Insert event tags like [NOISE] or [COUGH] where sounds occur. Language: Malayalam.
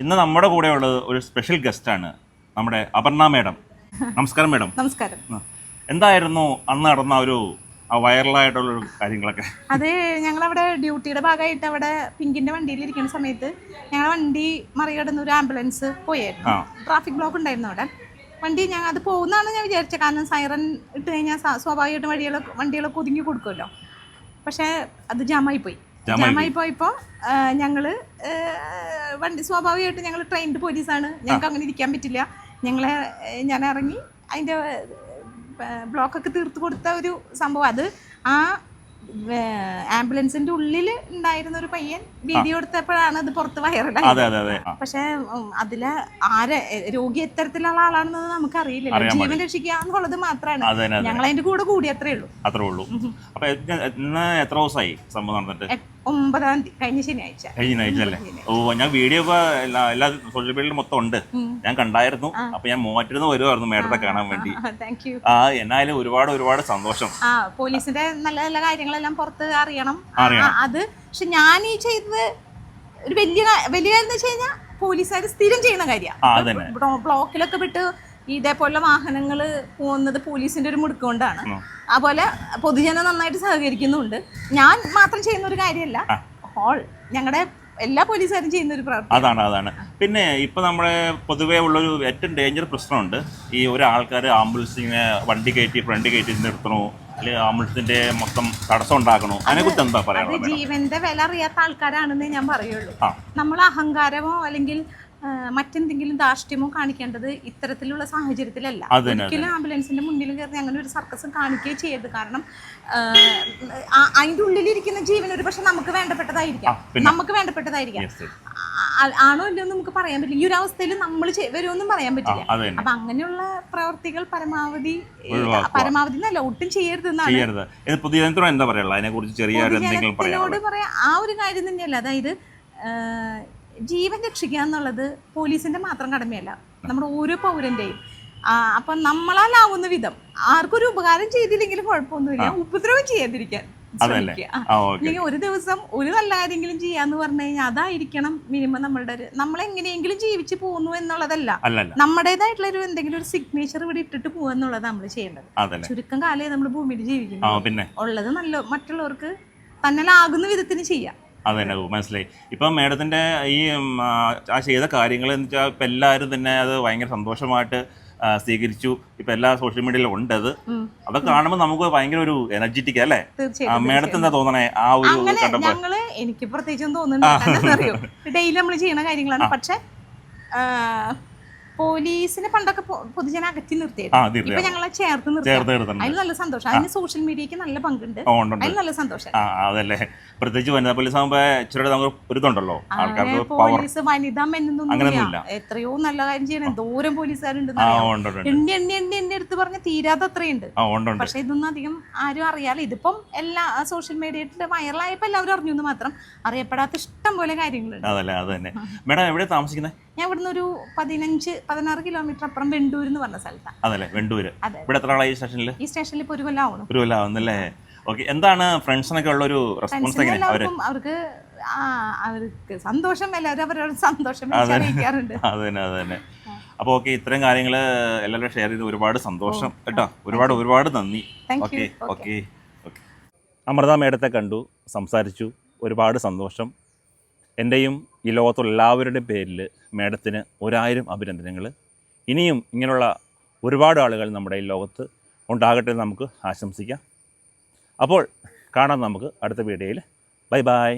ഇന്ന് നമ്മുടെ കൂടെ ഉള്ളത് ഒരു സ്പെഷ്യൽ ഗസ്റ്റ് ആണ് നമ്മുടെ അപർണ മേഡം. നമസ്കാരം മേഡം. നമസ്കാരം. എന്തായിരുന്നു അന്ന് നടന്ന ഒരു വൈറലായിട്ടുള്ള കാര്യങ്ങളൊക്കെ? അത് ഞങ്ങളവിടെ ഡ്യൂട്ടിയുടെ ഭാഗമായിട്ട് അവിടെ പിങ്കിന്റെ വണ്ടിയിൽ ഇരിക്കുന്ന സമയത്ത് ഞങ്ങൾ വണ്ടി മറികടന്ന് ഒരു ആംബുലൻസ് പോയായിരുന്നു. ട്രാഫിക് ബ്ലോക്ക് ഉണ്ടായിരുന്നു അവിടെ. വണ്ടി ഞങ്ങൾ അത് പോകുന്നതാണ് ഞാൻ വിചാരിച്ചത്. കാരണം സൈറൻ ഇട്ട് കഴിഞ്ഞാൽ സ്വാ- സ്വാഭാവികമായിട്ടും വഴികളൊക്കെ വണ്ടികളൊക്കെ ഒതുങ്ങി കൊടുക്കുമല്ലോ. പക്ഷേ അത് ജാമായി പോയി. ജാമായി പോയപ്പോൾ ഞങ്ങൾ വണ്ടി സ്വാഭാവികമായിട്ട് ഞങ്ങൾ ട്രെയിൻഡ് പോലീസാണ്. ഞങ്ങൾക്ക് അങ്ങനെ ഇരിക്കാൻ പറ്റില്ല. ഞങ്ങളെ ഞാൻ ഇറങ്ങി അതിന്റെ ബ്ലോക്കൊക്കെ തീർത്ത് കൊടുത്ത ഒരു സംഭവം. അത് ആ ആംബുലൻസിന്റെ ഉള്ളിൽ ഉണ്ടായിരുന്ന ഒരു പയ്യൻ വീഡിയോ എടുത്തപ്പോഴാണ് അത് പുറത്ത് വൈറലായി അതെ അതെ അതെ. ആ. പക്ഷെ അതിൽ ആരെ രോഗി എത്തരത്തിലുള്ള ആളാണെന്ന് നമുക്ക് അറിയില്ല ജീവൻ രക്ഷിക്കുക എന്നുള്ളത് മാത്രമാണ് ഞങ്ങൾ അതിന്റെ കൂടെ കൂടി അത്രേ ഉള്ളൂ. അത്രേ ഉള്ളൂ. അപ്പൊ എത്ര ദിവസമായി സംഭവം നടന്നിട്ട്? ഒമ്പതാം തീയതി കഴിഞ്ഞ ശനിയാഴ്ച. കഴിഞ്ഞ ആഴ്ച അല്ലേ? ഓ ഞാൻ വീഡിയോ ഇപ്പൊ എല്ലാ എല്ലാ സോഷ്യൽ മീഡിയയിലും മൊത്തം ഉണ്ട്. ഞാൻ കണ്ടായിരുന്നു. അപ്പൊ ഞാൻ മൂവാറ്റിരുന്ന് വരുമായിരുന്നു മേഡത്തെ കാണാൻ വേണ്ടി. ആ എന്നാലും ഒരുപാട് ഒരുപാട് സന്തോഷം. ആ പോലീസിന്റെ നല്ല നല്ല കാര്യങ്ങളെല്ലാം പുറത്ത് അറിയണം. അത് പക്ഷെ ഞാൻ ഈ ചെയ്തത് ഒരു വലിയ വലിയ കാര്യം എന്ന് വെച്ച് കഴിഞ്ഞാൽ പോലീസുകാർ സ്ഥിരം ചെയ്യുന്ന കാര്യമാണ് ബ്ലോക്കിലൊക്കെ വിട്ട് ഇതേപോലെ വാഹനങ്ങൾ പോകുന്നത് പോലീസിന്റെ ഒരു മുടുക്കൊണ്ടാണ്. അതുപോലെ പൊതുജനം നന്നായിട്ട് സഹകരിക്കുന്നുണ്ട്. ഞാൻ മാത്രം ചെയ്യുന്ന ഒരു കാര്യമല്ല. ഹോൾ ഞങ്ങളുടെ എല്ലാ പോലീസുകാരും ചെയ്യുന്ന ഒരു പ്രവർത്തനം അതാണ് അതാണ്. പിന്നെ ഇപ്പൊ നമ്മുടെ പൊതുവേ ഉള്ളൊരു ഏറ്റവും ഡേഞ്ചർ പ്രശ്നമുണ്ട്. ഈ ഒരാൾക്കാർ ആംബുലൻസിനെ വണ്ടി കയറ്റി ഫ്രണ്ട് കയറ്റി നിർത്തണോ? അല്ലെങ്കിൽ ആംബുലൻസിന്റെ മൊത്തം തടസ്സം ഉണ്ടാക്കണോ? അതിനെക്കുറിച്ച് എന്താ പറയാ ജീവന്റെ വില അറിയാത്ത ആൾക്കാരാണെന്ന് ഞാൻ പറയുള്ളൂ. നമ്മൾ അഹങ്കാരമോ അല്ലെങ്കിൽ മറ്റെന്തെങ്കിലും ധാർഷ്ട്യമോ കാണിക്കേണ്ടത് ഇത്തരത്തിലുള്ള സാഹചര്യത്തിലല്ല. ഒരിക്കലും ആംബുലൻസിന്റെ മുന്നിൽ കയറി അങ്ങനെ ഒരു സർക്കസ് കാണിക്കുകയും ചെയ്യരുത്. കാരണം അതിന്റെ ഉള്ളിലിരിക്കുന്ന ജീവൻ ഒരു പക്ഷെ നമുക്ക് വേണ്ടപ്പെട്ടതായിരിക്കാം. നമുക്ക് വേണ്ടപ്പെട്ടതായിരിക്കാം. ആണോ ഇല്ലയോ നമുക്ക് പറയാൻ പറ്റില്ല. ഈ ഒരു അവസ്ഥയിൽ നമ്മൾ വരുമെന്നും പറയാൻ പറ്റില്ല. അപ്പൊ അങ്ങനെയുള്ള പ്രവർത്തികൾ പരമാവധി പരമാവധി നല്ല ഒട്ടും ചെയ്യരുത് പൊതുജനത്തിനോട് എന്താ അതിനെ കുറിച്ച് ചെറിയ പൊതുജനത്തിനോട് ആ ഒരു കാര്യം തന്നെയല്ല. അതായത് ജീവൻ രക്ഷിക്കുക എന്നുള്ളത് പോലീസിന്റെ മാത്രം കടമയല്ല. നമ്മുടെ ഓരോ പൗരന്റെയും. അപ്പം നമ്മളാലാവുന്ന വിധം ആർക്കൊരു ഉപകാരം ചെയ്തില്ലെങ്കിലും കുഴപ്പമൊന്നുമില്ല. ഉപദ്രവം ചെയ്യാതിരിക്കാൻ ശ്രമിക്കുക. ഒരു ദിവസം ഒരു നല്ല കാര്യമെങ്കിലും ചെയ്യാന്ന് പറഞ്ഞു കഴിഞ്ഞാൽ അതായിരിക്കണം മിനിമം നമ്മളുടെ ഒരു നമ്മൾ എങ്ങനെയെങ്കിലും ജീവിച്ചു പോകുന്നു എന്നുള്ളതല്ല. നമ്മുടേതായിട്ടുള്ള ഒരു എന്തെങ്കിലും ഒരു സിഗ്നേച്ചർ ഇവിടെ ഇട്ടിട്ട് പോകുക എന്നുള്ളതാണ് നമ്മൾ ചെയ്യേണ്ടത്. ചുരുക്കം കാലേ നമ്മൾ ഭൂമിയിൽ ജീവിക്കുന്നു. ഉള്ളത് നല്ല മറ്റുള്ളവർക്ക് തന്നലാകുന്ന വിധത്തിന് ചെയ്യാം. അതന്നെ തന്നെ മനസ്സിലായി. ഇപ്പം മേഡത്തിന്റെ ഈ ആ, ചെയ്ത കാര്യങ്ങൾ എന്ന് വെച്ചാൽ ഇപ്പം എല്ലാവരും തന്നെ അത് ഭയങ്കര സന്തോഷമായിട്ട് സ്വീകരിച്ചു. ഇപ്പം എല്ലാ സോഷ്യൽ മീഡിയയിലും ഉണ്ട് അത്. അതൊക്കെ കാണുമ്പോൾ നമുക്ക് ഭയങ്കര ഒരു എനർജറ്റിക് അല്ലേ? മേഡത്തിന് എന്താ തോന്നണേ? ആ ഒരു ഞങ്ങൾ എനിക്ക് പ്രത്യേകിച്ചൊന്നും തോന്നുന്നുണ്ട് ഡെയിലി നമ്മൾ ചെയ്യണ കാര്യങ്ങളാണ്. പക്ഷെ പോലീസിനെ പണ്ടൊക്കെ പൊതുജന അകറ്റി നിർത്തിയായിരുന്നു ഇപ്പൊ ഞങ്ങളെ ചേർത്ത് നിർത്തി. അതിൽ നല്ല സന്തോഷം. അതിന് സോഷ്യൽ മീഡിയക്ക് നല്ല പങ്കുണ്ട്. അതിന് നല്ല സന്തോഷം. അതല്ലേ. പ്രത്യേകിച്ച് വനിതാ പോലീസ് ഇച്ചിരി ഒരു ഇതുണ്ടല്ലോ പോലീസ് വനിതാ മെന്നൊന്നുമില്ല എത്രയോ നല്ല കാര്യം ചെയ്യണം. എന്തോരം പോലീസുകാരുണ്ട്. എണ്ണി എണ്ണി എണ്ണി എണ്ണി എടുത്ത് പറഞ്ഞ തീരാതെ അത്രയുണ്ട്. പക്ഷെ ഇതൊന്നും അധികം ആരും അറിയാതെ ഇതിപ്പം എല്ലാ സോഷ്യൽ മീഡിയയിൽ വൈറലായപ്പോ എല്ലാവരും അറിഞ്ഞു മാത്രം അറിയപ്പെടാത്ത ഇഷ്ടം പോലെ കാര്യങ്ങളുണ്ട്. അതല്ലേ അത് തന്നെ. മേഡം എവിടെ താമസിക്കുന്നത് ഞാൻ ഇവിടുന്ന് ഒരു പതിനഞ്ച് പതിനാറ് കിലോമീറ്റർ അപ്പുറം വെണ്ടൂർ എന്ന് പറഞ്ഞ സ്ഥലത്താണ് അതല്ലേ വെണ്ടൂര്. അതെ ഇവിടെ എത്ര ആളായി സ്റ്റേഷനിൽ ഈ സ്റ്റേഷനിൽ ഇപ്പോൾ ഒരു കൊല്ലം ആവണം ഒരു കൊല്ലം ആവുന്നല്ലേ ഓക്കെ എന്താണ് ഫ്രണ്ട്സിനൊക്കെ ഉള്ള ഒരു റെസ്പോൺസ് ഫ്രണ്ട്സിന് എങ്ങനെ അവർ? എല്ലാവർക്കും അവർക്ക് ആ അവർക്ക് സന്തോഷം എല്ലാവരും അവരവരുടെ സന്തോഷം വിളിച്ച് അറിയിക്കാറുണ്ട്. [LAUGHS] അത് തന്നെ അത് തന്നെ അപ്പോൾ ഓക്കെ ഇത്രയും കാര്യങ്ങൾ എല്ലാവരും ഷെയർ ചെയ്ത് ഒരുപാട് സന്തോഷം. കേട്ടോ? ഒരുപാട് ഒരുപാട് നന്ദി. Thank you. Okay okay okay. Amrita മേഡത്തെ കണ്ടു സംസാരിച്ചു. ഒരുപാട് സന്തോഷം. എന്റെയും ഈ ലോകത്തുള്ള എല്ലാവരുടെയും പേരിൽ മേഡത്തിന് ഒരായിരം അഭിനന്ദനങ്ങൾ. ഇനിയും ഇങ്ങനെയുള്ള ഒരുപാട് ആളുകൾ നമ്മുടെ ഈ ലോകത്ത് ഉണ്ടാകട്ടെ എന്ന് നമുക്ക് ആശംസിക്കാം. അപ്പോൾ കാണാം നമുക്ക് അടുത്ത വീഡിയോയിൽ. Bye bye.